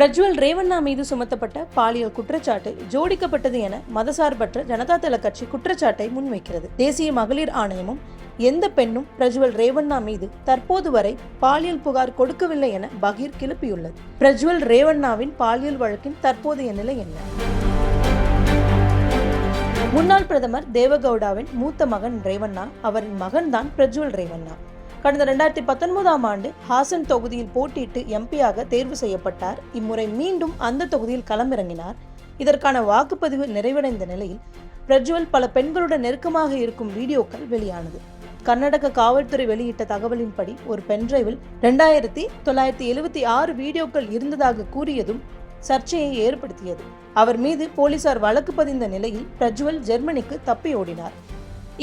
பிரஜ்வல் ரேவண்ணா மீது சுமத்தப்பட்ட பாலியல் குற்றச்சாட்டு ஜோடிக்கப்பட்டது என மதசார்பற்ற ஜனதா தள கட்சி குற்றச்சாட்டை முன்வைக்கிறது. தேசிய மகளிர் ஆணையமும் எந்த பெண்ணும் பிரஜ்வல் ரேவண்ணா மீது தற்போது வரை பாலியல் புகார் கொடுக்கவில்லை என பகீர் கிளப்பியுள்ளது. பிரஜ்வல் ரேவண்ணாவின் பாலியல் வழக்கின் தற்போதைய நிலை என்ன? முன்னாள் பிரதமர் தேவகவுடாவின் மூத்த மகன் ரேவண்ணா அவரின் மகன்தான் பிரஜ்வல் ரேவண்ணா. கடந்த ரெண்டாயிரத்தி பத்தொன்பதாம் ஆண்டு ஹாசன் தொகுதியில் போட்டியிட்டு எம்பியாக தேர்வு செய்யப்பட்டார். இம்முறை மீண்டும் அந்த தொகுதியில் களமிறங்கினார். இதற்கான வாக்குப்பதிவு நிறைவடைந்த நிலையில் பிரஜ்வல் பல பெண்களுடன் நெருக்கமாக இருக்கும் வீடியோக்கள் வெளியானது. கர்நாடக காவல்துறை வெளியிட்ட தகவலின்படி ஒரு பென்டிரைவில் ரெண்டாயிரத்தி தொள்ளாயிரத்தி எழுபத்தி ஆறு வீடியோக்கள் இருந்ததாக கூறியதும் சர்ச்சையை ஏற்படுத்தியது. அவர் மீது போலீசார் வழக்கு பதிந்த நிலையில் பிரஜ்வல் ஜெர்மனிக்கு தப்பி ஓடினார்.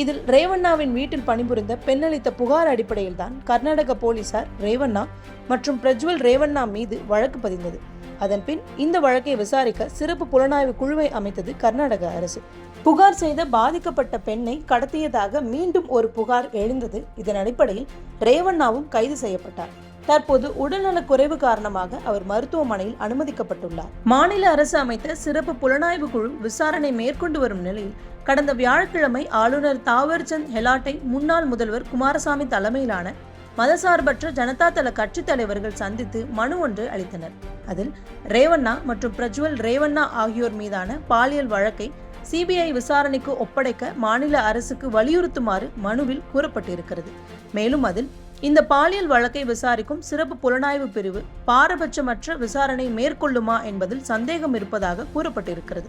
இதில் ரேவண்ணாவின் வீட்டில் பணிபுரிந்த பெண்ணளித்த புகார் அடிப்படையில் தான் கர்நாடக போலீசார் ரேவண்ணா மற்றும் பிரஜ்வல் ரேவண்ணா மீது வழக்கு பதிந்தது. அதன்பின் இந்த வழக்கை விசாரிக்க சிறப்பு புலனாய்வு குழுவை அமைத்தது கர்நாடக அரசு. புகார் செய்த பாதிக்கப்பட்ட பெண்ணை கடத்தியதாக மீண்டும் ஒரு புகார் எழுந்தது. இதன் அடிப்படையில் ரேவண்ணாவும் கைது செய்யப்பட்டார். தற்போது உடல்நலக் குறைவு காரணமாக அவர் மருத்துவமனையில் அனுமதிக்கப்பட்டுள்ளார். மாநில அரசு அமைத்த சிறப்பு புலனாய்வு குழு விசாரணை மேற்கொண்டு வரும் நிலையில் கடந்த வியாழக்கிழமை ஆளுநர் தாவர்சந்த் ஹெலாட்டை முன்னாள் முதல்வர் குமாரசாமி தலைமையிலான மதசார்பற்ற ஜனதா தள கட்சித் தலைவர்கள் சந்தித்து மனு ஒன்று அளித்தனர். அதில் ரேவண்ணா மற்றும் பிரஜ்வல் ரேவண்ணா ஆகியோர் மீதான பாலியல் வழக்கை சிபிஐ விசாரணைக்கு ஒப்படைக்க மாநில அரசுக்கு வலியுறுத்துமாறு மனுவில் கூறப்பட்டிருக்கிறது. மேலும் அதில் இந்த பாலியல் வழக்கை விசாரிக்கும் சிறப்பு புலனாய்வு பிரிவு பாரபட்சமற்ற விசாரணை மேற்கொள்ளுமா என்பதில் சந்தேகம் இருப்பதாக கூறப்பட்டிருக்கிறது.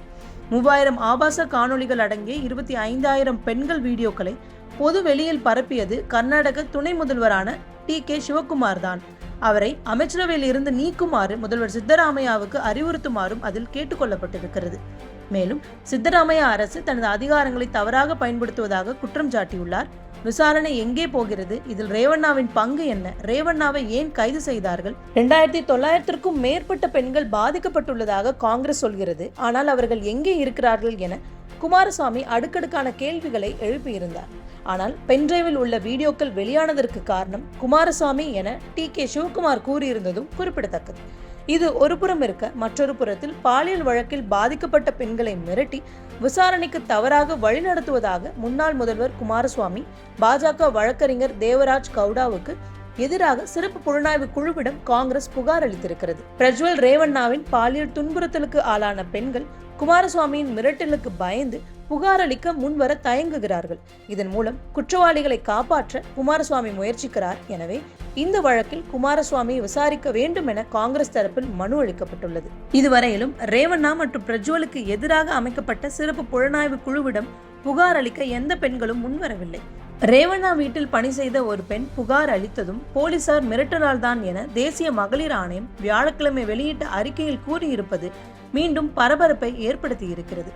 மூவாயிரம் ஆபாச காணொளிகள் அடங்கிய இருபத்தி ஐந்தாயிரம் பெண்கள் வீடியோக்களை பொது வெளியில் பரப்பியது கர்நாடக துணை முதல்வரான டி. கே. சிவகுமார் தான். அவரை அமைச்சரவையில் இருந்து நீக்குமாறு முதல்வர் சித்தராமையாவுக்கு அறிவுறுத்துமாறும் அதில் கேட்டுக்கொள்ளப்பட்டிருக்கிறது மேலும் சித்தராமையா அரசு தனது அதிகாரங்களை தவறாக பயன்படுத்துவதாக குற்றம் சாட்டியுள்ளார். விசாரணை எங்கே போகிறது? இதில் ரேவண்ணாவின் பங்கு என்ன? ரேவண்ணாவை ஏன் கைது செய்தார்கள்? இரண்டாயிரத்தி தொள்ளாயிரத்திற்கும் மேற்பட்ட பெண்கள் பாதிக்கப்பட்டுள்ளதாக காங்கிரஸ் சொல்கிறது. ஆனால் அவர்கள் எங்கே இருக்கிறார்கள் என குமாரசாமி அடுக்கடுக்கான கேள்விகளை எழுப்பியிருந்தார். ஆனால் பென்டிரைவில் உள்ள வீடியோக்கள் வெளியானதற்கு காரணம் குமாரசாமி என டி கே சிவகுமார் கூறியிருந்ததும் குறிப்பிடத்தக்கது. இது ஒரு புறம் இருக்க மற்றொரு புறத்தில் பாலியல் வழக்கில் பாதிக்கப்பட்ட பெண்களை மிரட்டி விசாரணைக்கு தவறாக வழிநடத்துவதாக முன்னாள் முதல்வர் குமாரசுவாமி பாஜக வழக்கறிஞர் தேவராஜ் கவுடாவுக்கு எதிராக சிறப்பு புலனாய்வு குழுவிடம் காங்கிரஸ் புகார் அளித்திருக்கிறது. பிரஜ்வல் ரேவண்ணாவின் பாலியல் துன்புறுத்தலுக்கு ஆளான பெண்கள் குமாரசுவாமியின் மிரட்டலுக்கு பயந்து புகார் அளிக்க முன்வர தயங்குகிறார்கள். இதன் மூலம் குற்றவாளிகளை காப்பாற்ற குமாரசுவாமி முயற்சிக்கிறார். எனவே இந்த வழக்கில் குமாரசுவாமி விசாரிக்க வேண்டும் என காங்கிரஸ் தரப்பில் மனு அளிக்கப்பட்டுள்ளது. இதுவரையிலும் ரேவண்ணா மற்றும் பிரஜ்வலுக்கு எதிராக அமைக்கப்பட்ட சிறப்பு புலனாய்வு குழுவிடம் புகார் அளிக்க எந்த பெண்களும் முன்வரவில்லை. ரேவண்ணா வீட்டில் பணி செய்த ஒரு பெண் புகார் அளித்ததும் போலீசார் மிரட்டலால் தான் என தேசிய மகளிர் ஆணையம் வியாழக்கிழமை வெளியிட்ட அறிக்கையில் கூறியிருப்பது மீண்டும் பரபரப்பை ஏற்படுத்தியிருக்கிறது.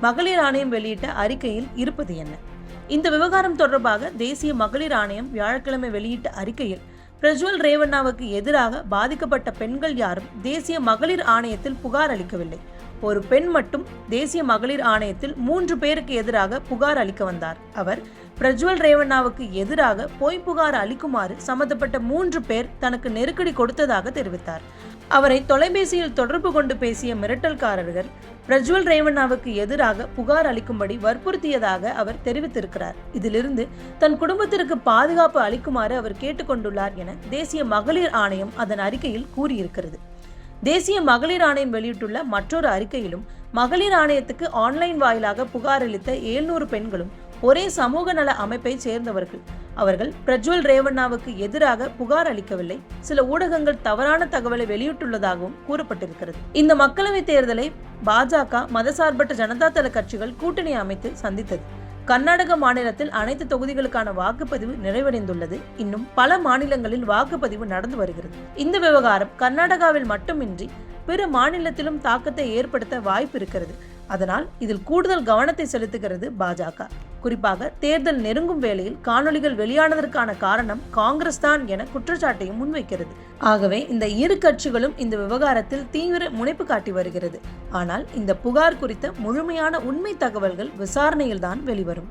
மகளிர் ஆணையம் வெளியிட்ட அறிக்கையில் இருப்பது என்ன? இந்த விவகாரம் தொடர்பாக தேசிய மகளிர் ஆணையம் வியாழக்கிழமை வெளியிட்ட அறிக்கையில் பிரஜ்வல் ரேவண்ணாவுக்கு எதிராக பாதிக்கப்பட்ட பெண்கள் யாரும் தேசிய மகளிர் ஆணையத்தில் புகார் அளிக்கவில்லை. ஒரு பெண் மட்டும் தேசிய மகளிர் ஆணையத்தில் மூன்று பேருக்கு எதிராக புகார் அளிக்க வந்தார். அவர் பிரஜ்வல் ரேவண்ணாவுக்கு எதிராக பொய் புகார் அளிக்குமாறு சம்பந்தப்பட்ட மூன்று பேர் தனக்கு நெருக்கடி கொடுத்ததாக தெரிவித்தார். அவரை தொலைபேசியில் தொடர்பு கொண்டு பேசிய மிரட்டல்காரர்கள் பிரஜ்வல் ரேவண்ணாவுக்கு எதிராக புகார் அளிக்கும்படி வற்புறுத்தியதாக அவர் தெரிவித்திருக்கிறார். இதிலிருந்து தன் குடும்பத்திற்கு பாதுகாப்பு அளிக்குமாறு அவர் கேட்டுக்கொண்டுள்ளார் என தேசிய மகளிர் ஆணையம் அதன் அறிக்கையில் கூறியிருக்கிறது. தேசிய மகளிர் ஆணையம் வெளியிட்டுள்ள மற்றொரு அறிக்கையிலும் மகளிர் ஆணையத்துக்கு ஆன்லைன் வாயிலாக புகார் அளித்த ஏழ்நூறு பெண்களும் ஒரே சமூக நல அமைப்பை சேர்ந்தவர்கள். அவர்கள் பிரஜ்வல் ரேவண்ணாவுக்கு எதிராக புகார் அளிக்கவில்லை. சில ஊடகங்கள் தவறான தகவலை வெளியிட்டுள்ளதாகவும் கூறப்பட்டிருக்கிறது. இந்த மக்களவைத் தேர்தலை பாஜக மதசார்பற்ற ஜனதா தள கட்சிகள் கூட்டணி அமைத்து சந்தித்தது. கர்நாடக மாநிலத்தில் அனைத்து தொகுதிகளுக்கான வாக்குப்பதிவு நிறைவடைந்துள்ளது. இன்னும் பல மாநிலங்களில் வாக்குப்பதிவு நடந்து வருகிறது. இந்த விவகாரம் கர்நாடகாவில் மட்டுமின்றி பிற மாநிலத்திலும் தாக்கத்தை ஏற்படுத்த வாய்ப்பு இருக்கிறது. அதனால் இதில் கூடுதல் கவனத்தை செலுத்துகிறது பாஜக. குறிப்பாக தேர்தல் நெருங்கும் வேளையில் காணொளிகள் வெளியானதற்கான காரணம் காங்கிரஸ் தான் என குற்றச்சாட்டையும் முன்வைக்கிறது. ஆகவே இந்த இரு கட்சிகளும் இந்த விவகாரத்தில் தீவிர முனைப்பு காட்டி வருகிறது. ஆனால் இந்த புகார் குறித்த முழுமையான உண்மை தகவல்கள் விசாரணையில்தான் வெளிவரும்.